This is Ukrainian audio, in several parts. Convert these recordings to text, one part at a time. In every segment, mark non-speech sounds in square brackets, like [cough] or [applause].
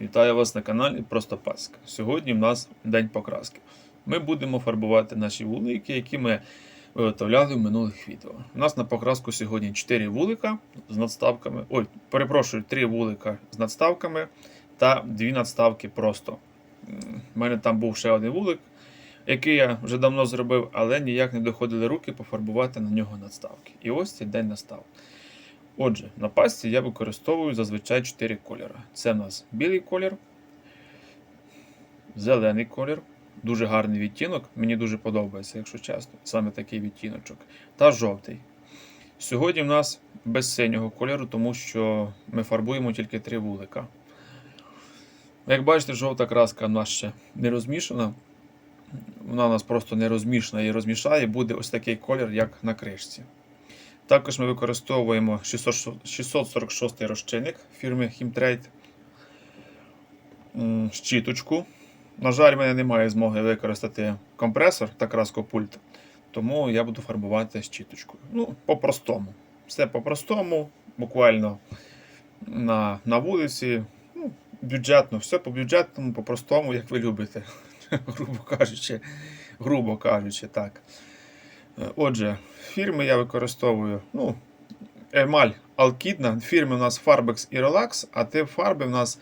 Вітаю вас на каналі Просто Пасха. Сьогодні в нас день покраски. Ми будемо фарбувати наші вулики, які ми виготовляли в минулих відео. У нас на покраску сьогодні 4 вулика з надставками. Ой, перепрошую, 3 вулика з надставками та 2 надставки просто. У мене там був ще один вулик, який я вже давно зробив, але ніяк не доходили руки пофарбувати на нього надставки. І ось цей день настав. Отже, на пасті я використовую зазвичай 4 кольори. Це в нас білий колір, зелений колір, дуже гарний відтінок, мені дуже подобається, якщо чесно, саме такий відтіночок, та жовтий. Сьогодні в нас без синього кольору, тому що ми фарбуємо тільки три вулика. Як бачите, жовта краска в нас ще не розмішана. Вона у нас просто не розмішана і розмішає, буде ось такий колір, як на кришці. Також ми використовуємо 600 646 розчинник фірми. М, Щіточку. На жаль, в мене немає змоги використати компресор та краскопульт, тому я буду фарбувати щіточкою. Ну, по-простому. Все по-простому, буквально на, на вулиці. Ну, бюджетно, все по бюджетному, по-простому, як ви любите. [laughs] грубо кажучи, грубо кажучи, так. Отже, фірми я використовую. ну, Емаль Алкідна. Фірми у нас Farbex і Relax, а тип фарби у нас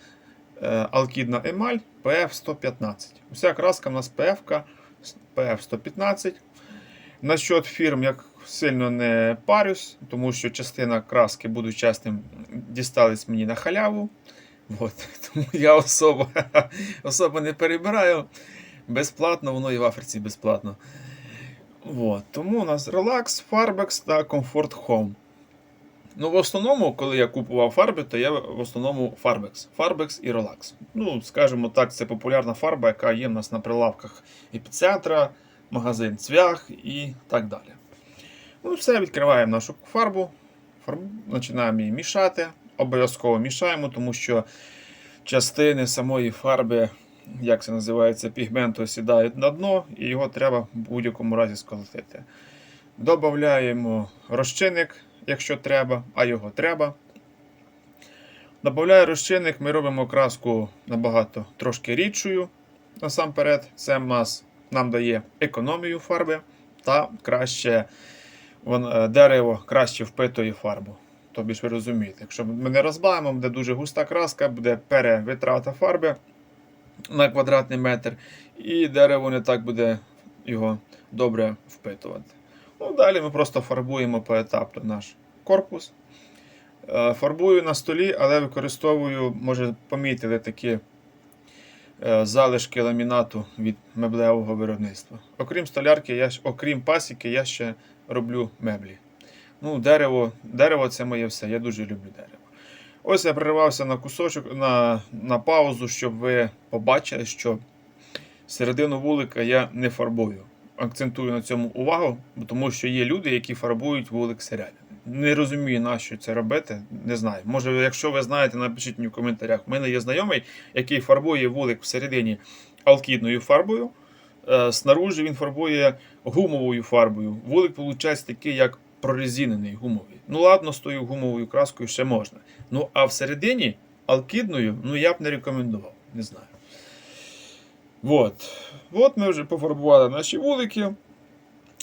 е, Алкідна Емаль PF115. Уся краска у нас PF PF115. Насчет фірм, як сильно не парюсь, тому що частина краски, буду чесним, дістались мені на халяву. От, [laughs] тому я особо, [laughs] особо не перебираю. Безплатно, воно і в Африці безплатно. От, тому у нас Relax, Farbex та Comfort Home. Ну, в основному, коли я купував фарби, то я в основному Farbex. Farbex і Relax. Ну, скажімо так, це популярна фарба, яка є в нас на прилавках епіцентра, магазин Цвях і так далі. Ну, все, відкриваємо нашу фарбу, фарб... починаємо її мішати. Обов'язково мішаємо, тому що частини самої фарби, як це називається, пігменту сідають на дно, і його треба в будь-якому разі сколотити. Додаємо розчинник, якщо треба, а його треба. Додаю розчинник, ми робимо краску набагато трошки рідшою. Насамперед, це нас, нам дає економію фарби та краще е, дерево краще впитує фарбу. Тобі ж ви розумієте, якщо ми не розбавимо, буде дуже густа краска, буде перевитрата фарби на квадратний метр, і дерево не так буде його добре впитувати. Ну, Далі ми просто фарбуємо поетапно наш корпус. Е, Фарбую на столі, але використовую, може, помітили такі е, залишки ламінату від меблевого виробництва. Окрім столярки, я, окрім пасіки, я ще роблю меблі. Ну, дерево, дерево це моє все. Я дуже люблю дерево. Ось я переривався на кусочок, на, на паузу, щоб ви побачили, що середину вулика я не фарбую. Акцентую на цьому увагу, тому що є люди, які фарбують вулик серіалі. Не розумію, на що це робити. Не знаю. Може, якщо ви знаєте, напишіть мені в коментарях. У мене є знайомий, який фарбує вулик всередині алкідною фарбою. Е, Снаружи він фарбує гумовою фарбою. Вулик виходить такий, як прорезинений гумовий. Ну ладно, з тою гумовою краскою ще можна. Ну а всередині алкідною, ну я б не рекомендував. Не знаю. От. От ми вже пофарбували наші вулики.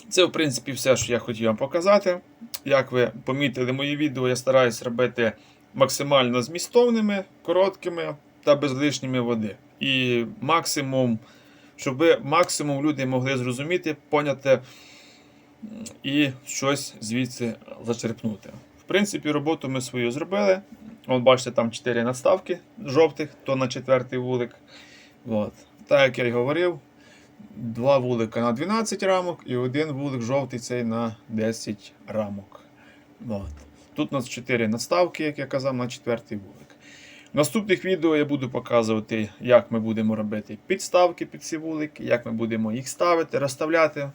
Це, в принципі, все, що я хотів вам показати. Як ви помітили мої відео, я стараюсь робити максимально змістовними, короткими та без лишніми води. І максимум, щоб максимум люди могли зрозуміти, поняти і щось звідси зачерпнути. В принципі, роботу ми свою зробили. От бачите, там 4 наставки жовтих, то на четвертий вулик. От. Так як я й говорив, два вулика на 12 рамок і один вулик жовтий цей на 10 рамок. От. Тут у нас 4 наставки, як я казав, на четвертий вулик. В наступних відео я буду показувати, як ми будемо робити підставки під ці вулики, як ми будемо їх ставити, розставляти.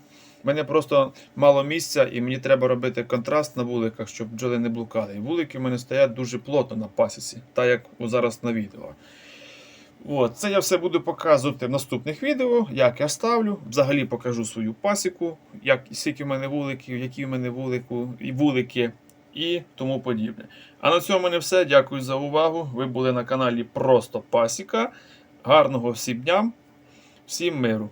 У мене просто мало місця і мені треба робити контраст на вуликах, щоб бджоли не блукали. І вулики в мене стоять дуже плотно на пасіці, так як зараз на відео. От, це я все буду показувати в наступних відео, як я ставлю. Взагалі покажу свою пасіку, як, скільки в мене вуликів, які в мене вулику, і вулики, і тому подібне. А на цьому не все. Дякую за увагу. Ви були на каналі Просто Пасіка. Гарного всім дням, всім миру!